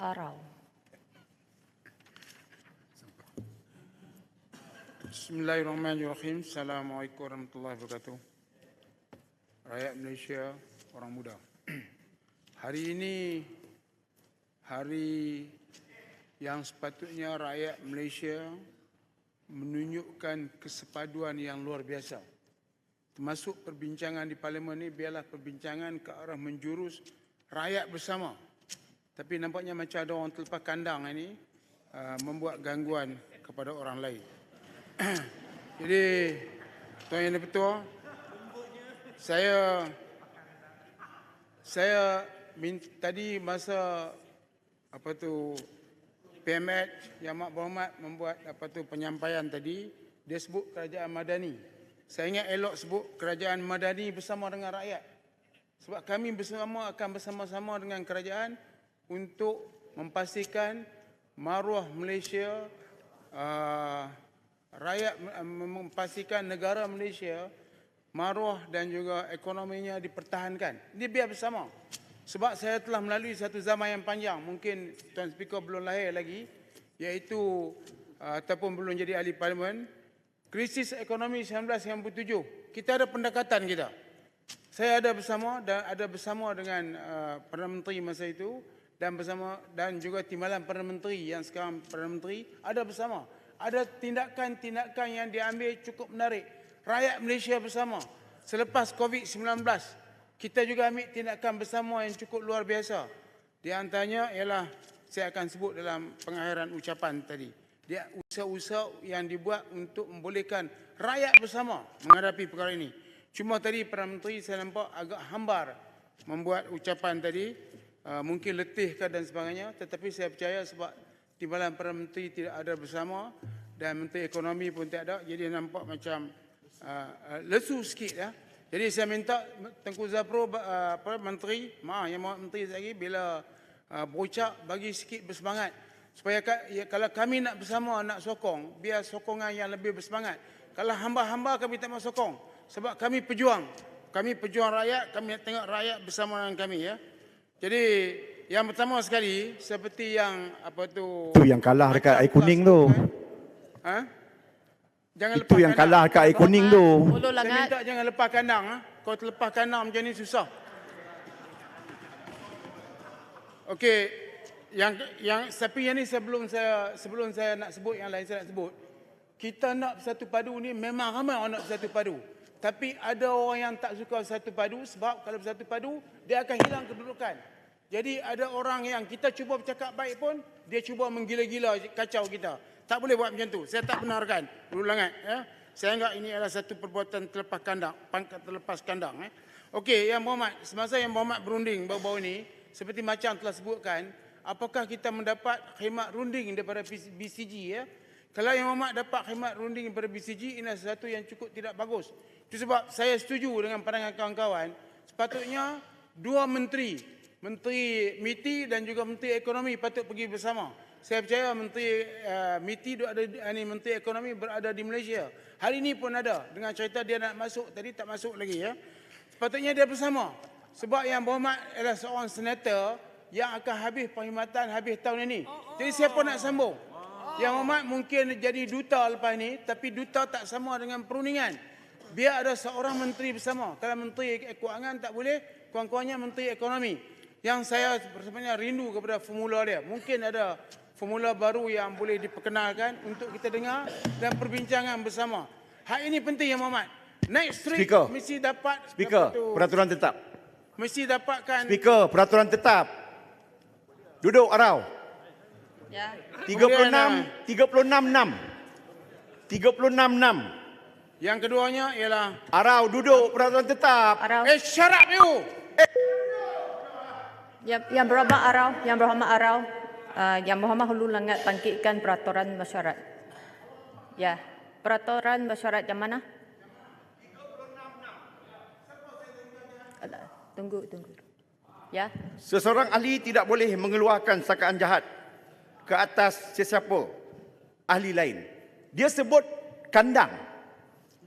Arau. Bismillahirrahmanirrahim. Assalamualaikum warahmatullahi wabarakatuh. Rakyat Malaysia, orang muda. Hari ini hari yang sepatutnya rakyat Malaysia menunjukkan kesepaduan yang luar biasa. Termasuk perbincangan di parlimen ini biarlah perbincangan ke arah menjurus rakyat bersama. Tapi nampaknya macam ada orang terlepas kandang ini uh, membuat gangguan kepada orang lain. Jadi Tuan Yang Di-Pertua saya saya min, tadi masa apa tu PMH Yang Mak Berhormat membuat apa tu penyampaian tadi dia sebut kerajaan madani. Saya ingat elok sebut kerajaan madani bersama dengan rakyat. Sebab kami bersama akan bersama-sama dengan kerajaan untuk memastikan maruah Malaysia uh, rakyat memastikan negara Malaysia maruah dan juga ekonominya dipertahankan. Ini biar bersama. Sebab saya telah melalui satu zaman yang panjang, mungkin Tuan Speaker belum lahir lagi, iaitu uh, ataupun belum jadi ahli parlimen, krisis ekonomi 1997. Kita ada pendekatan kita. Saya ada bersama dan ada bersama dengan uh, Perdana Menteri masa itu dan bersama dan juga timbalan Perdana Menteri yang sekarang Perdana Menteri ada bersama ada tindakan-tindakan yang diambil cukup menarik. Rakyat Malaysia bersama. Selepas COVID-19, kita juga ambil tindakan bersama yang cukup luar biasa. Di antaranya ialah saya akan sebut dalam pengakhiran ucapan tadi. Dia usaha-usaha yang dibuat untuk membolehkan rakyat bersama menghadapi perkara ini. Cuma tadi Perdana Menteri saya nampak agak hambar membuat ucapan tadi. Uh, mungkin letihkah dan sebagainya. Tetapi saya percaya sebab timbalan Perdana Menteri tidak ada bersama dan Menteri Ekonomi pun tidak ada. Jadi nampak macam uh, lesu sikit ya. Jadi saya minta Tengku Zapro apa Menteri, maaf yang maaf Menteri lagi bila uh, berucap bagi sikit bersemangat supaya ya, kalau kami nak bersama nak sokong biar sokongan yang lebih bersemangat. Kalau hamba-hamba kami tak mau sokong sebab kami pejuang. Kami pejuang rakyat, kami nak tengok rakyat bersama dengan kami ya. Jadi yang pertama sekali seperti yang apa tu Itu yang kalah dekat air kuning tu. Ha? Jangan Itu yang kalah dekat air kuning tu. Ulu Saya minta jangan lepas kandang. Ha? Kau terlepas kandang macam ni susah. Okey, yang yang tapi yang ni sebelum saya sebelum saya nak sebut yang lain saya nak sebut. Kita nak bersatu padu ni memang ramai orang nak bersatu padu. Tapi ada orang yang tak suka bersatu padu sebab kalau bersatu padu dia akan hilang kedudukan. Jadi ada orang yang kita cuba bercakap baik pun dia cuba menggila-gila kacau kita. Tak boleh buat macam tu. Saya tak benarkan. Ulangan ya. Saya anggap ini adalah satu perbuatan terlepas kandang, pangkat terlepas kandang eh. Okey, yang Muhammad, semasa yang Muhammad berunding baru-baru ini, seperti macam telah sebutkan, apakah kita mendapat khidmat runding daripada BCG ya? Kalau yang Muhammad dapat khidmat runding daripada BCG, ini adalah sesuatu yang cukup tidak bagus. Itu sebab saya setuju dengan pandangan kawan-kawan, sepatutnya dua menteri Menteri MITI dan juga Menteri Ekonomi patut pergi bersama. Saya percaya Menteri uh, MITI ada ini Menteri Ekonomi berada di Malaysia. Hari ini pun ada dengan cerita dia nak masuk tadi tak masuk lagi ya. Sepatutnya dia bersama. Sebab yang berhormat adalah seorang senator yang akan habis perkhidmatan habis tahun ini. Jadi siapa nak sambung? Yang hormat mungkin jadi duta lepas ini tapi duta tak sama dengan perundingan. Biar ada seorang menteri bersama. Kalau menteri keuangan tak boleh, kawan-kawannya menteri ekonomi yang saya sebenarnya rindu kepada formula dia. Mungkin ada formula baru yang boleh diperkenalkan untuk kita dengar dan perbincangan bersama. Hal ini penting ya Muhammad. Next street Speaker. mesti dapat Speaker, apa tu, peraturan tetap. mesti dapatkan Speaker, peraturan tetap. Duduk arau. Ya. 36 36 6. 36 6. Yang keduanya ialah Arau duduk peraturan tetap. Arau. eh syarat you. Yang, yang berhormat Arau. Yang berhormat Arau. Uh, yang berhormat Hulu Langat bangkitkan peraturan mesyuarat. Ya. Peraturan mesyuarat yang mana? Alah, Tunggu, tunggu. Ya. Seseorang ahli tidak boleh mengeluarkan sakaan jahat ke atas sesiapa ahli lain. Dia sebut kandang.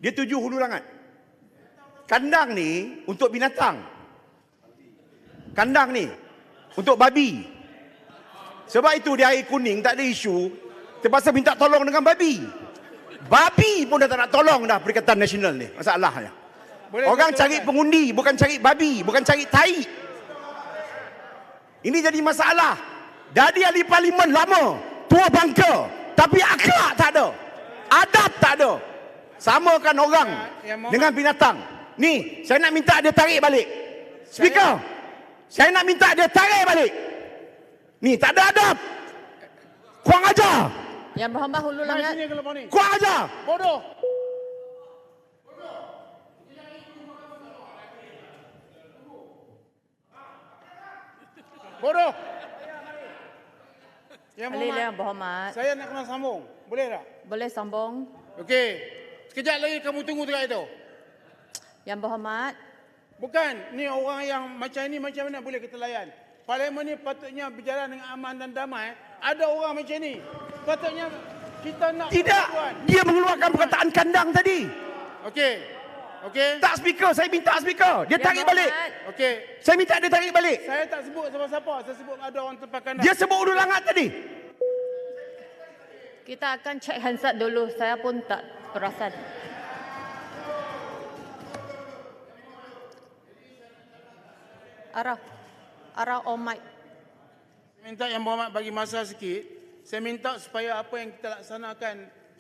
Dia tuju hulu langat. Kandang ni untuk binatang. Kandang ni untuk babi. Sebab itu di air kuning tak ada isu. Terpaksa minta tolong dengan babi. Babi pun dah tak nak tolong dah Perikatan Nasional ni. Masalahnya. Boleh Orang cari kan? pengundi, bukan cari babi, bukan cari tai. Ini jadi masalah. Jadi ahli parlimen lama, tua bangka, tapi akhlak tak ada. Adab tak ada. Samakan orang Ya, Muhammad. dengan binatang. Ni, saya nak minta dia tarik balik. Speaker, saya nak minta dia tarik balik. Ni, tak ada adab. Kurang ajar. Yang Berhormat Hulu Langat. Kurang ajar. Bodoh. Bodoh. Alih Muhammad, Yang Berhormat. saya nak kena sambung. Boleh tak? Boleh sambung. Okey. Sekejap lagi kamu tunggu dekat itu. Yang Berhormat. Bukan, ni orang yang macam ni macam mana boleh kita layan? Parlimen ni patutnya berjalan dengan aman dan damai. Ada orang macam ni. Patutnya kita nak Tidak. persatuan. Dia mengeluarkan perkataan kandang tadi. Okey. Okey. Tak speaker, saya minta speaker. Dia Yang tarik balik. Berhormat. Okey. Saya minta dia tarik balik. Saya tak sebut siapa-siapa. Saya sebut ada orang tempat kandang. Dia sebut ulu langat tadi. Kita akan cek Hansat dulu. Saya pun tak perasan. Arah. Arah on mic. minta yang berhormat bagi masa sikit. Saya minta supaya apa yang kita laksanakan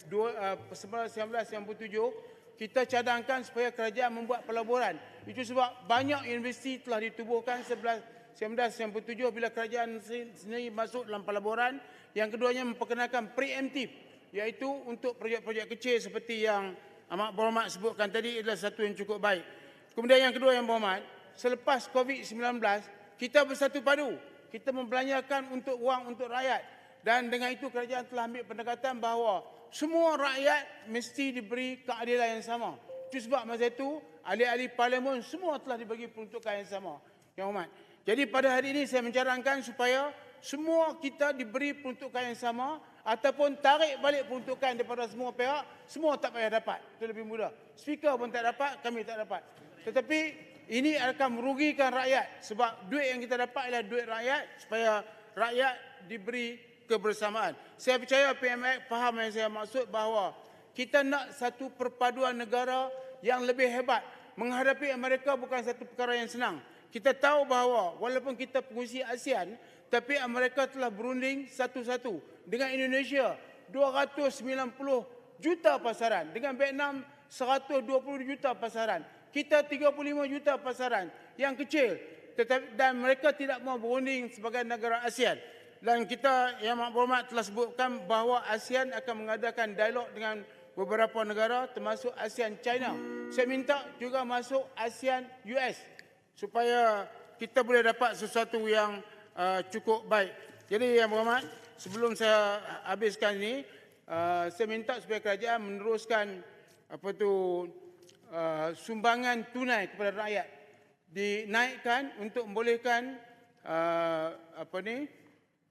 dua, uh, 1997 kita cadangkan supaya kerajaan membuat pelaburan. Itu sebab banyak universiti telah ditubuhkan 11 1997 bila kerajaan se- sendiri masuk dalam pelaburan. Yang keduanya memperkenalkan preemptif iaitu untuk projek-projek kecil seperti yang Amat Berhormat sebutkan tadi adalah satu yang cukup baik. Kemudian yang kedua yang berhormat, selepas COVID-19 kita bersatu padu. Kita membelanjakan untuk wang untuk rakyat dan dengan itu kerajaan telah ambil pendekatan bahawa semua rakyat mesti diberi keadilan yang sama. Itu sebab masa itu ahli-ahli parlimen semua telah dibagi peruntukan yang sama. Yang hormat. Jadi pada hari ini saya mencarangkan supaya semua kita diberi peruntukan yang sama ataupun tarik balik peruntukan daripada semua pihak, semua tak payah dapat. Itu lebih mudah. Speaker pun tak dapat, kami tak dapat. Tetapi ini akan merugikan rakyat sebab duit yang kita dapat adalah duit rakyat supaya rakyat diberi kebersamaan. Saya percaya PMX faham yang saya maksud bahawa kita nak satu perpaduan negara yang lebih hebat. Menghadapi Amerika bukan satu perkara yang senang. Kita tahu bahawa walaupun kita pengusi ASEAN, tapi Amerika telah berunding satu-satu. Dengan Indonesia, 290 juta pasaran. Dengan Vietnam, 120 juta pasaran. Kita 35 juta pasaran yang kecil. Tetapi, dan mereka tidak mau berunding sebagai negara ASEAN. Dan kita yang Berhormat telah sebutkan bahawa ASEAN akan mengadakan dialog dengan beberapa negara termasuk ASEAN China. Saya minta juga masuk ASEAN US supaya kita boleh dapat sesuatu yang uh, cukup baik. Jadi yang berhormat, sebelum saya habiskan ini, uh, saya minta supaya kerajaan meneruskan apa tu uh, sumbangan tunai kepada rakyat dinaikkan untuk membolehkan uh, apa ni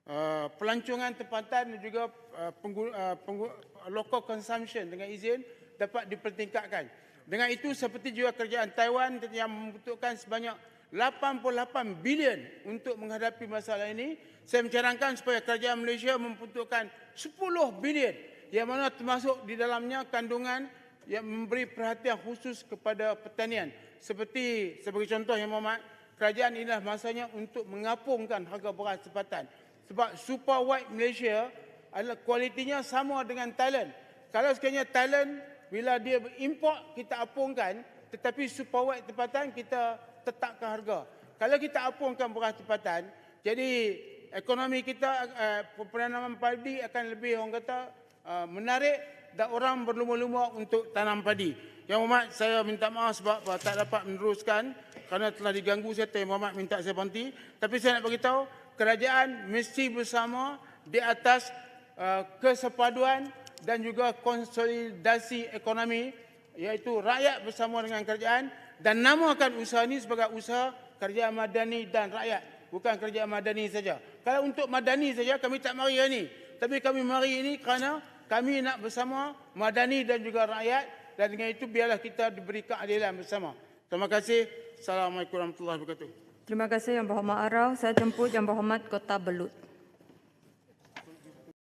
uh, pelancongan tempatan dan juga uh, penggu, uh, penggu, local consumption dengan izin dapat dipertingkatkan. Dengan itu seperti juga kerajaan Taiwan yang membutuhkan sebanyak 88 bilion untuk menghadapi masalah ini, saya mencarangkan supaya kerajaan Malaysia membutuhkan 10 bilion yang mana termasuk di dalamnya kandungan yang memberi perhatian khusus kepada pertanian. Seperti sebagai contoh yang Muhammad, kerajaan inilah masanya untuk mengapungkan harga beras tempatan. Sebab super white Malaysia adalah kualitinya sama dengan Thailand. Kalau sekiranya Thailand bila dia import kita apungkan tetapi super tempatan kita tetapkan harga. Kalau kita apungkan beras tempatan, jadi ekonomi kita uh, penanaman padi akan lebih orang kata uh, menarik dan orang berlumba-lumba untuk tanam padi. Yang Muhammad saya minta maaf sebab uh, tak dapat meneruskan kerana telah diganggu saya Yang Muhammad minta saya berhenti. Tapi saya nak beritahu kerajaan mesti bersama di atas uh, kesepaduan dan juga konsolidasi ekonomi iaitu rakyat bersama dengan kerajaan dan namakan usaha ini sebagai usaha kerajaan madani dan rakyat bukan kerajaan madani saja. Kalau untuk madani saja kami tak mari hari ini. Tapi kami mari ini kerana kami nak bersama madani dan juga rakyat dan dengan itu biarlah kita diberi keadilan bersama. Terima kasih. Assalamualaikum warahmatullahi wabarakatuh. Terima kasih Yang Berhormat Arau. Saya jemput Yang Berhormat Kota Belut.